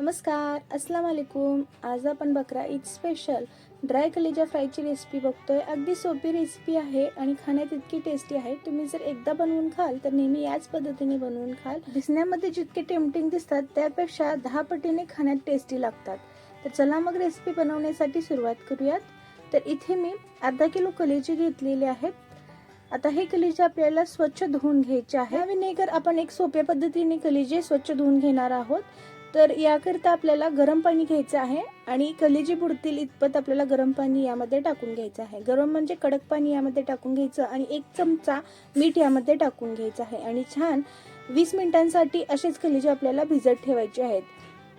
नमस्कार अस्सलाम वालेकुम. आज आपण बकरा ईद स्पेशल ड्राय कलेजा फ्रायची रेसिपी बघतोय. अगदी सोपी रेसिपी आहे आणि खाण्यात इतकी टेस्टी आहे. तुम्ही जर एकदा बनवून खाल तर नेहमी याच पद्धतीने बनवून खाल. दिसण्यामध्ये जितके टेम्पटिंग दिसतात त्यापेक्षा दहा पटीने खाण्यात टेस्टी लागतात. तर चला मग रेसिपी बनवण्यासाठी सुरुवात करूयात. तर इथे मी अर्धा किलो कलेजी घेतलेले आहेत. आता हे कलेजे आपल्याला स्वच्छ धुवून घ्यायचे आहे. विनेगर आपण एक सोप्या पद्धतीने कलेजे स्वच्छ धुवून घेणार आहोत. तर याकरिता आपल्याला गरम पाणी घ्यायचं आहे आणि कलेजी बुडतील इतपत आपल्याला गरम पाणी यामध्ये टाकून घ्यायचं आहे. गरम म्हणजे कडक पाणी यामध्ये टाकून घ्यायचं आणि एक चमचा मीठ यामध्ये टाकून घ्यायचं आहे. आणि छान वीस मिनिटांसाठी असेच कलेजी आपल्याला भिजत ठेवायचे आहेत.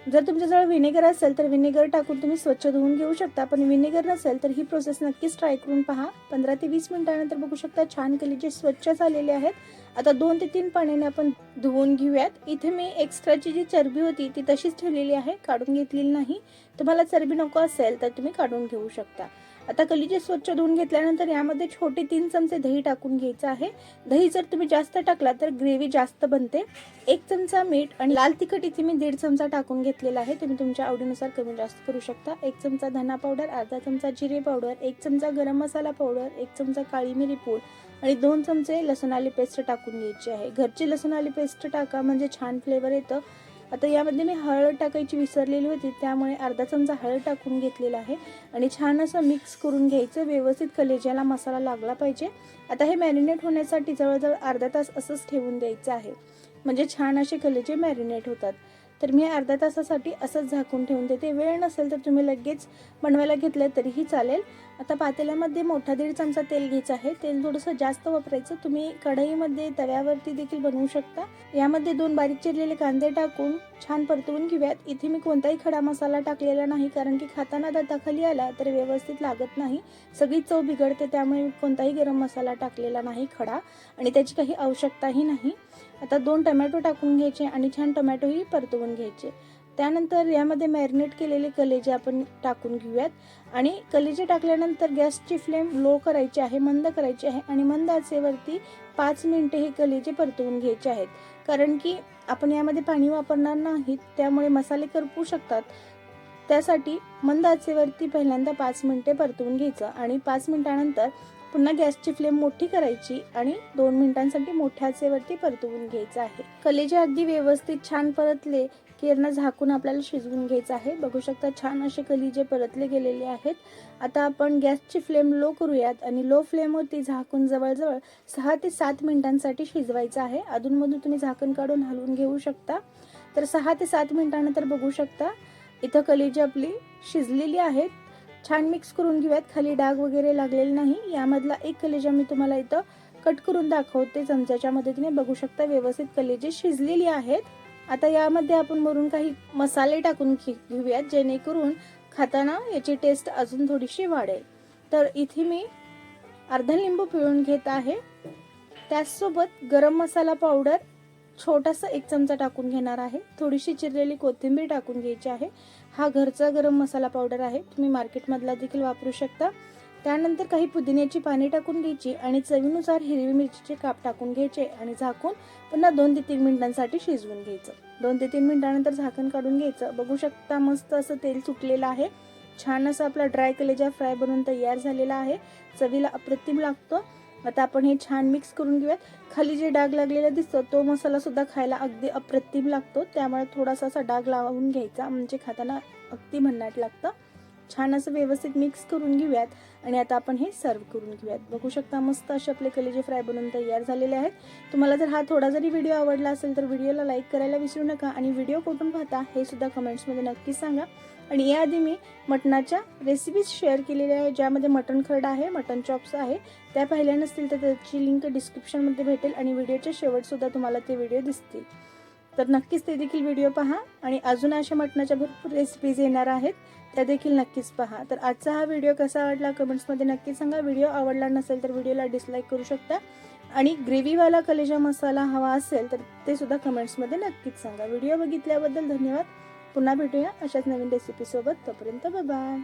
जर तुमच्याजवळ विनेगर असेल तर विनेगर टाकून तुम्ही स्वच्छ धुवून घेऊ शकता पण विनेगर नसेल तर ही प्रोसेस नक्कीच ट्राय करून पहा. पंधरा ते वीस मिनिटानंतर बघू शकता छान कलेजे स्वच्छ झालेले आहेत. आता दोन ते तीन पाण्याने आपण धुवून घेऊयात. इथे मी एक्स्ट्राची जी चरबी होती ती तशीच ठेवलेली आहे. काढून घेतलेली नाही. तुम्हाला चरबी नको असेल तर तुम्ही काढून घेऊ शकता. आता कलिजे स्वच्छ धुवून घेतल्यानंतर यामध्ये छोटे तीन चमचे दही टाकून घ्यायचं आहे. दही जर तुम्ही जास्त टाकला तर ग्रेव्ही जास्त बनते. एक चमचा मीठ आणि लाल तिखट इथे मी दीड चमचा टाकून घेतलेला आहे. तुम्ही तुमच्या आवडीनुसार कमी जास्त करू शकता. एक चमचा धना पावडर अर्धा चमचा जिरे पावडर एक चमचा गरम मसाला पावडर एक चमचा काळी मिरी पूड आणि दोन चमचे लसूण आली पेस्ट टाकून घ्यायची आहे. घरची लसूण आली पेस्ट टाका म्हणजे छान फ्लेवर येतं. आता यामध्ये मी हळद टाकायची विसरलेली होती त्यामुळे अर्धा चमचा हळद टाकून घेतलेला आहे. आणि छान असं मिक्स करून घ्यायचं व्यवस्थित कलेजाला मसाला लागला पाहिजे. आता हे मॅरिनेट होण्यासाठी जवळजवळ अर्धा तास असंच ठेवून द्यायचं आहे. म्हणजे छान असे कलेजे मॅरिनेट होतात. तर मी अर्धा तासासाठी असंच झाकून ठेवून देते. वेळ नसेल तर तुम्ही लगेच बनवायला घेतलं तरीही चालेल. आता पातेल्यामध्ये मोठा दीड चमचा तेल घ्यायचं आहे. तेल थोडंसं जास्त वापरायचं. तुम्ही कढईमध्ये तव्यावरती देखील बनवू शकता. यामध्ये दोन बारीक चिरलेले कांदे टाकून छान परतवून घेऊयात. इथे मी कोणताही खडा मसाला टाकलेला नाही कारण की खाताना दाताखाली आला तर व्यवस्थित लागत नाही. सगळी चव बिघडते त्यामुळे मी कोणताही गरम मसाला टाकलेला नाही खडा. आणि त्याची काही आवश्यकताही नाही. आता दोन टमॅटो टाकून घ्यायचे आणि छान टमॅटोही परतवून घ्यायचे. त्यानंतर यामध्ये मॅरिनेट केलेले कलेजे आपण टाकून घेऊयात. आणि कलेजे टाकल्यानंतर गॅसची फ्लेम लो करायची आहे मंद करायची आहे आणि मंद आचेवरती पाच मिनटे हे कलेजे परतवून घ्यायचे आहेत. कारण की आपण यामध्ये पाणी वापरणार नाहीत त्यामुळे मसाले करपू शकतात. त्यासाठी मंद आचेवरती पहिल्यांदा पाच मिनटे परतवून घ्यायचं आणि पाच मिनटानंतर पुन्हा गॅसची फ्लेम मोठी करायची आणि दोन मिनिटांसाठी मोठ्याचेवरती परतवून घ्यायचं आहे. कलेजे अगदी व्यवस्थित छान परतले की यांना झाकून आपल्याला शिजवून घ्यायचं आहे. बघू शकता छान असे कलिजे परतले गेलेले आहेत. आता आपण गॅसची फ्लेम लो करूयात आणि लो फ्लेमवरती झाकून जवळजवळ सहा ते सात मिनिटांसाठी शिजवायचं आहे. अधूनमधून तुम्ही झाकण काढून हलवून घेऊ शकता. तर सहा ते सात मिनिटानंतर बघू शकता इथं कलिजे आपली शिजलेली आहेत छान मिक्स करून घेऊयात. खाली डाग वगैरे लागलेले नाही. यामधला एक कलेजा मी तुम्हाला इथं कट करून दाखवते. चमच्याच्या मदतीने बघू शकता व्यवस्थित कलेजे शिजलेली आहेत. आता यामध्ये आपण वरून काही मसाले टाकून घेऊयात जेणेकरून खाताना याची टेस्ट अजून थोडीशी वाढेल. तर इथे मी अर्धा लिंबू पिळून घेत आहे. त्याचसोबत गरम मसाला पावडर छोटासा एक चमचा टाकून घेणार आहे. थोडीशी चिरलेली कोथिंबीर टाकून घ्यायची आहे. हा घरचा गरम मसाला पावडर आहे. तुम्ही मार्केटमधला देखील वापरू शकता. त्यानंतर काही पुदिन्याची पाने टाकून घ्यायची आणि चवीनुसार हिरवी मिरचीचे काप टाकून घ्यायचे आणि झाकून पुन्हा दोन ते तीन मिनिटांसाठी शिजवून घ्यायचं. दोन ते तीन मिनिटानंतर झाकण काढून घ्यायचं. बघू शकता मस्त असं तेल सुटलेलं आहे. छान असं आपला ड्राय कलेजा फ्राय बनवून तयार झालेला आहे. चवीला अप्रतिम लागतो. आता आपण हे छान मिक्स करून घेऊयात. खाली जे डाग लागलेला दिसतो तो मसाला सुद्धा खायला अगदी अप्रतिम लागतो. त्यामुळे थोडासा असा डाग लावून घ्यायचा. म्हणजे खाताना अगदी भन्नाट लागतं. छान असं व्यवस्थित मिक्स करून घेऊयात आणि आता आपण हे सर्व करून घेऊयात. बघू शकता मस्त असे आपले कलेजे फ्राय बनवून तयार झालेले आहेत. तुम्हाला जर हा थोडा जरी व्हिडिओ आवडला असेल तर व्हिडिओला लाईक करायला विसरू नका आणि व्हिडिओ कुठून पाहता हे सुद्धा कमेंट्समध्ये नक्की सांगा. आणि याआधी मी मटणाच्या रेसिपीज शेअर केलेल्या आहे ज्यामध्ये मटण खरडा आहे मटण चॉप्स आहे. त्या पाहिल्या नसतील तर त्याची लिंक डिस्क्रिप्शनमध्ये भेटेल आणि व्हिडिओच्या शेवटसुद्धा तुम्हाला ते व्हिडिओ दिसतील. तर नक्कीच ते देखील व्हिडिओ पहा. आणि अजून अशा मटणाच्या भरपूर रेसिपीज येणार आहेत त्या देखील नक्कीच पहा. तर आजचा हा व्हिडिओ कसा आवडला कमेंट्समध्ये नक्की सांगा. व्हिडिओ आवडला नसेल तर व्हिडिओला डिसलाईक करू शकता. आणि ग्रेव्हीवाला कलेजा मसाला हवा असेल तर ते सुद्धा कमेंट्समध्ये नक्कीच सांगा. व्हिडिओ बघितल्याबद्दल धन्यवाद. पुन्हा भेटूया अशाच नवीन रेसिपीसोबत तोपर्यंत बाय